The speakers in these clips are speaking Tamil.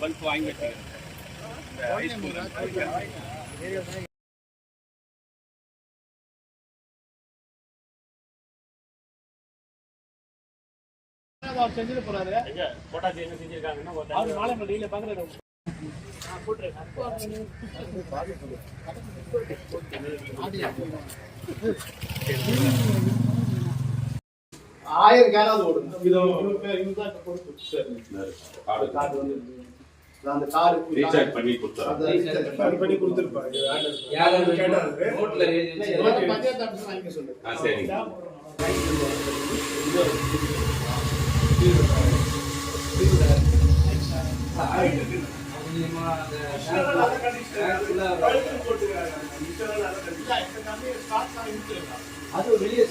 பல்ப் வாங்கி அவர் செஞ்சுட்டு போறாரு எங்க போட்டாச்சு என்ன செஞ்சிருக்காங்கன்னா ஒரு மாலை மல்லியில பாக்குறாரு ஆயிரம் கேனாவது ஓடும் இது இவர் பேர் இவர் தான் பொறுப்பு கார்டு. கார்டு வந்து அந்த கார்டு ரீசார்ஜ் பண்ணி recharge பண்ணி கொடுத்துருப்பாரு நோட்ல எழுதி பஞ்சாயத்து ஆஃபீஸ் வாங்கிக்க சொல்லு ஆ சரிங்க. கொஞ்சமா அந்த பேங்க்ல அது வெளியே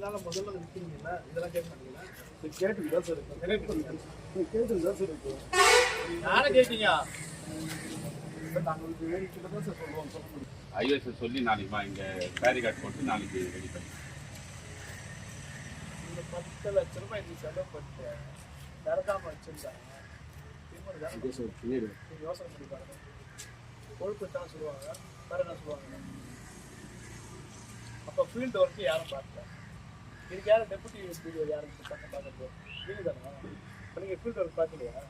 எதுனால முதல்ல விற்கிறீங்களா இதெல்லாம் கேட்க மாட்டீங்களா? இது கேட்டு தான் சார் இருக்கும். இது கேட்டு தான் சார் இருக்கும். யாரை கேட்டீங்க? ஐஎஸ் சொல்லி நாளைக்கு இங்க பேரிகார்ட் போட்டு நாளைக்கு ரெடி பண்ணி. இந்த பத்து லட்ச ரூபாய் இந்த செலவு பண்ணிட்டு திறக்காம வச்சிருந்தாங்க யோசனை பண்ணி பாருங்க. கொழுப்புத்தான் சொல்லுவாங்க வேற என்ன சொல்லுவாங்க? அப்ப ஃபீல்டு ஒர்க்கு யாரும் பார்க்கல. இதுக்கு யாரும் டெபுட்டி வீடியோ யாரும் பார்க்கறது நீங்க தானே இப்போ நீங்கள் ஃபீல்டு ஒர்க் பார்க்கலையா?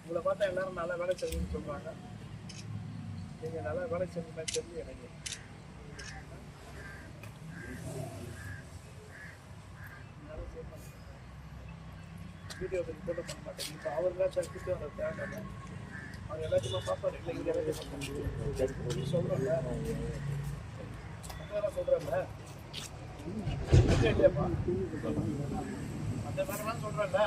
உங்களை பார்த்தா எல்லாரும் நல்லா வேலை செய்யணும்னு சொல்கிறாங்க நீங்க நல்லா வேலை செய்யுங்க தெரியும் எனக்கு. வீடியோ போட்டோ பண்ண மாட்டேன். இப்போ அவர் தான் சர்க்கிட்டு அவர் தேவை அவர் எல்லாத்தையுமே பார்ப்பாரு. இல்லை இங்கே எல்லாத்தையும் சொல்கிறேன்ல அதெல்லாம் சொல்றேன்ல.